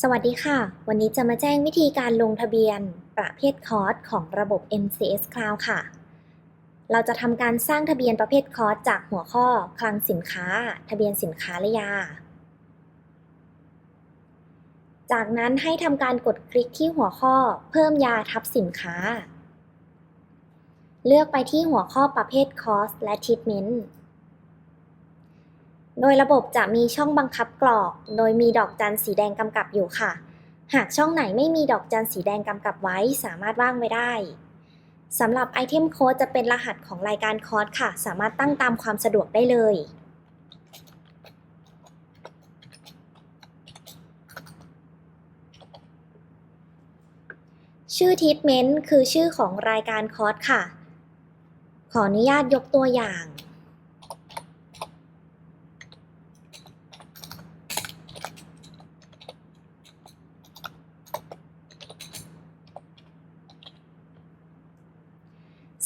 สวัสดีค่ะ วันนี้จะมาแจ้งวิธีการลงทะเบียน ประเภทคอร์สของระบบ MCS Cloud ค่ะ เราจะทำการสร้างทะเบียนประเภทคอร์สจากหัวข้อคลังสินค้า ทะเบียนสินค้าและยา จากนั้นให้ทำการกดคลิกที่หัวข้อ เพิ่มยาทับสินค้า เลือกไปที่หัวข้อประเภทคอร์สและท e ทเมนต์ โดยระบบจะมีช่องบังคับกรอก โดยมีดอกจันสีแดงกำกับอยู่ค่ะ หากช่องไหนไม่มีดอกจันสีแดงกำกับไว้ สามารถว่างไว้ได้สำหรับไอเทมโค้ดจะเป็นรหัสของรายการคอร์สค่ะ สามารถตั้งตามความสะดวกได้เลย ชื่อทีทเมนต์คือชื่อของรายการคอร์สค่ะ ขออนุญาตยกตัวอย่าง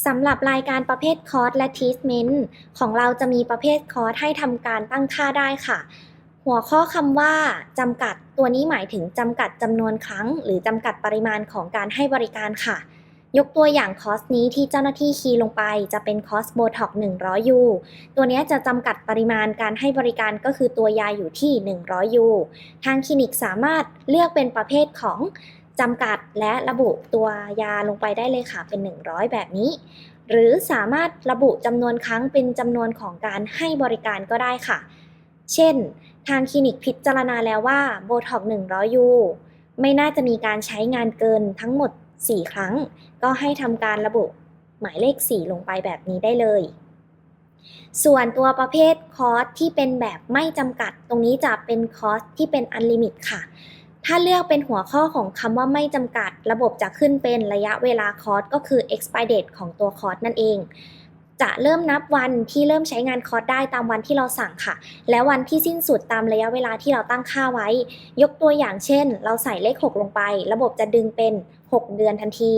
สำหรับรายการประเภทคอร์สและทีสเมนต์ของเราจะมีประเภทคอร์สให้ทำการตั้งค่าได้ค่ะ หัวข้อคำว่าจำกัดตัวนี้หมายถึงจำกัดจำนวนครั้ง หรือจำกัดปริมาณของการให้บริการค่ะ ยกตัวอย่างคอร์สนี้ที่เจ้าหน้าที่คีย์ลงไป จะเป็นคอร์สโบท็อก100 ยูตัวนี้จะจำกัดปริมาณการให้บริการก็คือตัวยาอยู่ที่ 100 ยูทางคลินิกสามารถเลือกเป็นประเภทของ จำกัดและระบุตัวยาลงไปได้เลยค่ะเป็น 100 แบบนี้ หรือสามารถระบุจำนวนครั้งเป็นจำนวนของการให้บริการก็ได้ค่ะ เช่น ทางคลินิกพิจารณาแล้วว่าโบท็อก100 ยูไม่น่าจะมีการใช้งานเกินทั้งหมด 4 ครั้ง ก็ให้ทำการระบุหมายเลข 4 ลงไปแบบนี้ได้เลย ส่วนตัวประเภทคอร์สที่เป็นแบบไม่จำกัด ตรงนี้จะเป็นคอร์สที่เป็นอันลิมิตค่ะ ถ้าเลือกเป็นหัวข้อของคำว่าไม่จำกัด ระบบจะขึ้นเป็นระยะเวลาคอร์สก็คือ expire date ของตัวคอร์สนั่นเอง จะเริ่มนับวันที่เริ่มใช้งานคอร์สได้ตามวันที่เราสั่งค่ะ และวันที่สิ้นสุดตามระยะเวลาที่เราตั้งค่าไว้ ยกตัวอย่างเช่น เราใส่เลข 6 ลงไป ระบบจะดึงเป็น 6 เดือนทันที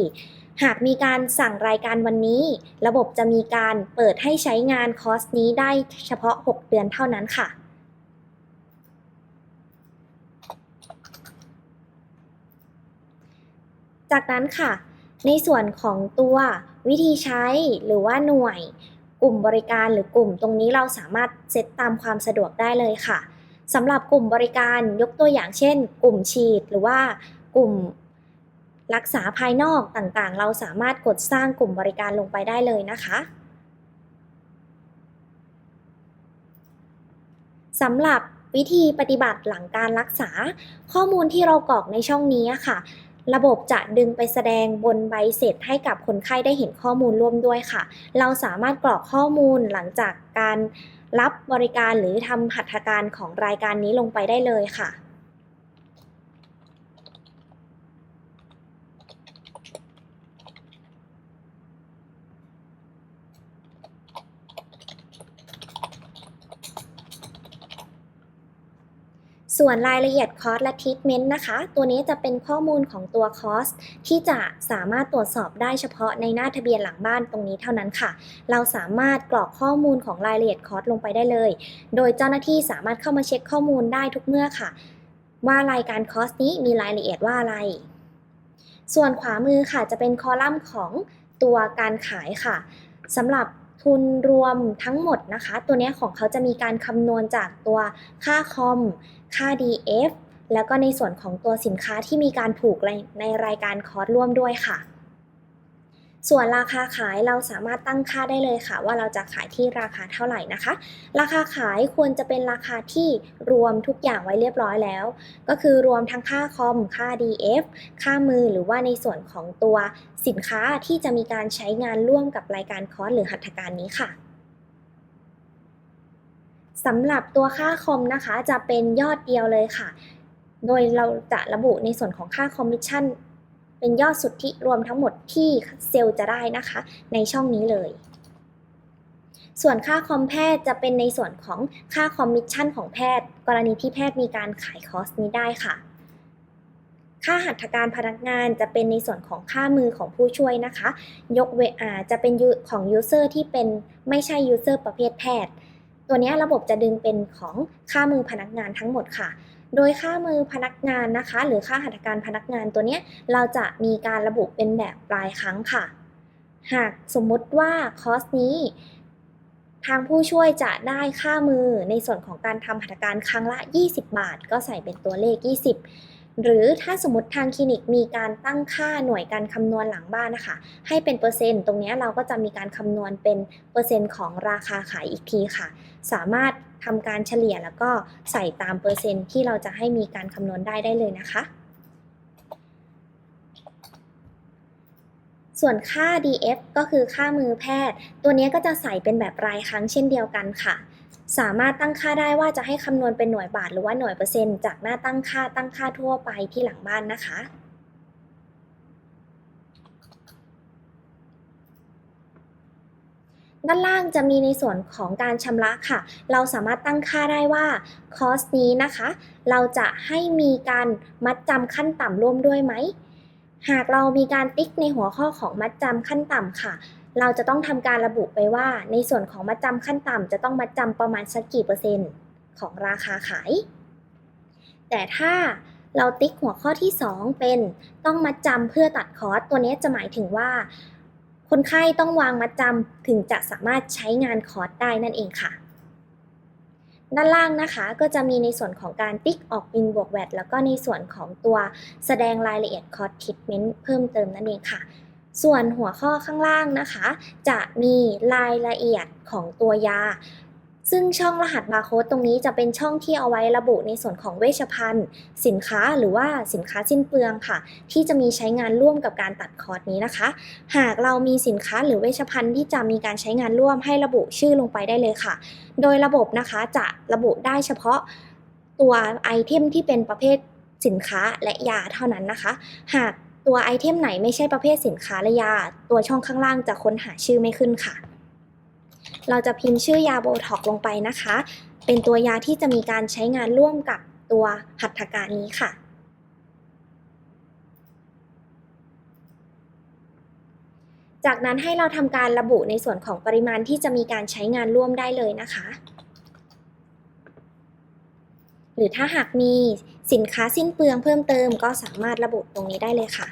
หากมีการสั่งรายการวันนี้ ระบบจะมีการเปิดให้ใช้งานคอร์สนี้ได้เฉพาะ 6 เดือนเท่านั้นค่ะ จากนั้นค่ะ ในส่วนของตัววิธีใช้หรือว่าหน่วย กลุ่มบริการหรือกลุ่มตรงนี้เราสามารถเซตตามความสะดวกได้เลยค่ะสำหรับกลุ่มบริการยกตัวอย่างเช่น กลุ่มฉีดหรือว่ากลุ่มรักษาภายนอกต่างๆ เราสามารถกดสร้างกลุ่มบริการลงไปได้เลยนะคะสำหรับวิธีปฏิบัติหลังการรักษา ข้อมูลที่เรากรอกในช่องนี้ค่ะ ระบบจะดึงไปแสดงบนใบเสร็จให้กับคนไข้ได้เห็นข้อมูลร่วมด้วยค่ะ เราสามารถกรอกข้อมูลหลังจากการรับบริการหรือทำหัตถการของรายการนี้ลงไปได้เลยค่ะ ส่วนรายละเอียดคอร์สและทีทเมนต์นะคะ ตัวนี้จะเป็นข้อมูลของตัวคอร์สที่จะสามารถตรวจสอบได้เฉพาะในหน้าทะเบียนหลังบ้านตรงนี้เท่านั้นค่ะ เราสามารถกรอกข้อมูลของรายละเอียดคอร์สลงไปได้เลย โดยเจ้าหน้าที่สามารถเข้ามาเช็คข้อมูลได้ทุกเมื่อค่ะ ว่ารายการคอร์สนี้มีรายละเอียดว่าอะไร ส่วนขวามือค่ะจะเป็นคอลัมน์ของตัวการขายค่ะสำหรับทุนรวมทั้งหมดนะคะ ตัวนี้ของเขาจะมีการคำนวณจากตัวค่าคอม ค่า DF แล้วก็ในส่วนของตัวสินค้าที่มีการผูกในรายการคอร์สร่วมด้วยค่ะ ส่วนราคาขายเราสามารถตั้งค่าได้เลยค่ะ ว่าเราจะขายที่ราคาเท่าไหร่นะคะ ราคาขายควรจะเป็นราคาที่รวมทุกอย่างไว้เรียบร้อยแล้ว ก็คือรวมทั้งค่าคอม ค่า DF ค่ามือหรือว่าในส่วนของตัวสินค้าที่จะมีการใช้งานร่วมกับรายการคอร์สหรือหัตถการนี้ค่ะ สำหรับตัวค่าคอมนะคะ จะเป็นยอดเดียวเลยค่ะ โดยเราจะระบุในส่วนของค่าคอมมิชชั่น เป็นยอดสุทธิรวมทั้งหมดที่เซลล์จะได้นะคะ ในช่องนี้เลย ส่วนค่าคอมแพทย์จะเป็นในส่วนของค่าคอมมิชชั่นของแพทย์ กรณีที่แพทย์มีการขายคอร์สนี้ได้ค่ะ ค่าหัตถการพนักงานจะเป็นในส่วนของค่ามือของผู้ช่วยนะคะ ยกเว้นอ่าจะเป็นของยูเซอร์ที่เป็นไม่ใช่ยูเซอร์ประเภทแพทย์ ตัวนี้ระบบจะดึงเป็นของค่ามือพนักงานทั้งหมดค่ะ โดยค่ามือพนักงานนะคะ หรือค่าหัตถการพนักงานตัวนี้เราจะมีการระบุเป็นแบบปลายครั้งค่ะ หากสมมุติว่าคอร์สนี้ ทางผู้ช่วยจะได้ค่ามือในส่วนของการทำหัตถการครั้งละ 20 บาท ก็ใส่เป็นตัวเลข 20 หรือถ้าสมมติทางคลินิกมีการตั้งค่าหน่วยการคำนวณหลังบ้านนะคะ ให้เป็นเปอร์เซ็นต์ ตรงนี้เราก็จะมีการคำนวณเป็นเปอร์เซ็นต์ของราคาขายอีกทีค่ะ สามารถทำการเฉลี่ยแล้วก็ใส่ตามเปอร์เซ็นต์ที่เราจะให้มีการคำนวณได้ได้เลยนะคะ ส่วนค่า DF ก็คือค่ามือแพทย์ ตัวนี้ก็จะใส่เป็นแบบรายครั้งเช่นเดียวกันค่ะ สามารถตั้งค่าได้ว่าจะให้คำนวณเป็นหน่วยบาทหรือว่าหน่วยเปอร์เซ็นต์จากหน้าตั้งค่าตั้งค่าทั่วไปที่หลังบ้านนะคะ ด้านล่างจะมีในส่วนของการชำระค่ะ เราสามารถตั้งค่าได้ว่าคอสนี้นะคะ เราจะให้มีการมัดจำขั้นต่ำร่วมด้วยไหมหากเรามีการติ๊กในหัวข้อของมัดจำขั้นต่ำค่ะ เราจะต้องทำการระบุไปว่า ในส่วนของมัดจำขั้นต่ำจะต้องมัดจำประมาณสักกี่เปอร์เซ็นต์ ของราคาขาย แต่ถ้าเราติ๊กหัวข้อที่ 2 เป็นต้องมัดจำเพื่อตัดคอร์สตัวนี้จะหมายถึงว่า คนไข้ต้องวางมัดจำถึงจะสามารถใช้งานคอร์สได้นั่นเองค่ะ ด้านล่างนะคะก็จะมีในส่วนของการติ๊กออกบินบวกแวดแล้วก็ในส่วนของตัวแสดงรายละเอียดคอร์สทิทเมนต์เพิ่มเติมนั่นเองค่ะ ส่วนหัวข้อข้างล่างนะคะ จะมีรายละเอียดของตัวยา ซึ่งช่องรหัสบาร์โค้ดตรงนี้จะเป็นช่องที่เอาไว้ระบุในส่วนของเวชภัณฑ์ สินค้าหรือว่าสินค้าสิ้นเปลืองค่ะ ที่จะมีใช้งานร่วมกับการตัดคอร์สนี้นะคะ หากเรามีสินค้าหรือเวชภัณฑ์ที่จะมีการใช้งานร่วมให้ระบุชื่อลงไปได้เลยค่ะ โดยระบบนะคะจะระบุได้เฉพาะตัวไอเทมที่เป็นประเภทสินค้าและยาเท่านั้นนะคะ หาก ตัวไอเทมไหนไม่ใช่ประเภทสินค้าและยา ตัวช่องข้างล่างจะค้นหาชื่อไม่ขึ้นค่ะ เราจะพิมพ์ชื่อยาโบท็อกลงไปนะคะ เป็นตัวยาที่จะมีการใช้งานร่วมกับตัวหัตถการนี้ค่ะ จากนั้นให้เราทำการระบุในส่วนของปริมาณที่จะมีการใช้งานร่วมได้เลยนะคะ หรือถ้าหากมีสินค้าสิ้นเปลืองเพิ่มเติมก็สามารถระบุตรงนี้ได้เลยค่ะ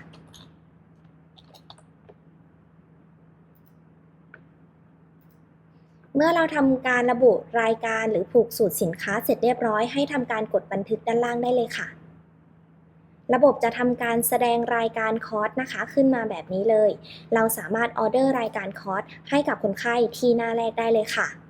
เมื่อเราทำการระบุรายการหรือผูกสูตรสินค้าเสร็จเรียบร้อยให้ทำการกดบันทึกด้านล่างได้เลยค่ะ ระบบจะทำการแสดงรายการคอร์สนะคะ ขึ้นมาแบบนี้เลย เราสามารถออเดอร์รายการคอร์สให้กับคนไข้ที่หน้าแรกได้เลยค่ะ